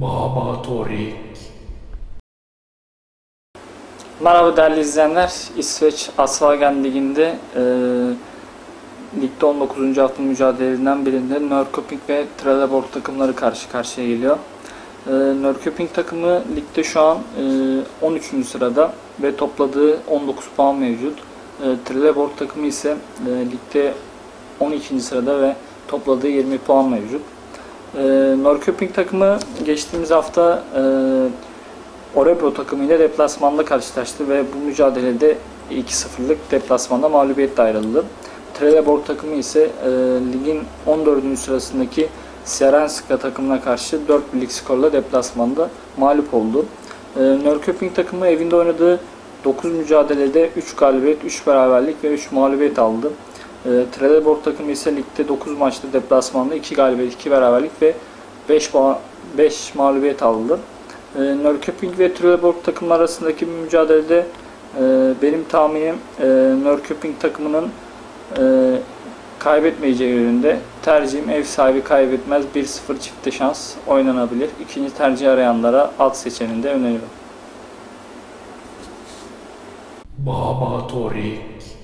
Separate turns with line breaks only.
Baba Torik.
Merhaba değerli izleyenler. İsveç Asfagen Ligi'nde e, ligde 19. hafta mücadelelerinden birinde Norrköping ve Trelleborg takımları karşı karşıya geliyor. E, Norrköping takımı ligde şu an e, 13. sırada ve topladığı 19 puan mevcut. E, Trelleborg takımı ise e, ligde 12. sırada ve topladığı 20 puan mevcut. E, Norrköping takımı geçtiğimiz hafta e, Orebro takımıyla deplasmanda karşılaştı ve bu mücadelede 2-0'lık deplasmanda mağlubiyetle ayrıldı. Trelleborg takımı ise e, ligin 14. sırasındaki Sierenska takımına karşı 4 birlik skorla deplasmanda mağlup oldu. E, Norrköping takımı evinde oynadığı 9 mücadelede 3 galibiyet, 3 beraberlik ve 3 mağlubiyet aldı. E, Trelleborg takımı ise ligde 9 maçta deplasmanda 2 galibiyet, 2 beraberlik ve 5, 5 mağlubiyet aldı. E, Norrköping ve Trelleborg takımlar arasındaki bir mücadelede e, benim tahminim e, Norrköping takımının e, kaybetmeyeceği yönünde. Tercihim ev sahibi kaybetmez 1-0 çifte şans oynanabilir. İkinci tercih arayanlara alt seçeneğinde öneriyorum.
Baba Torik.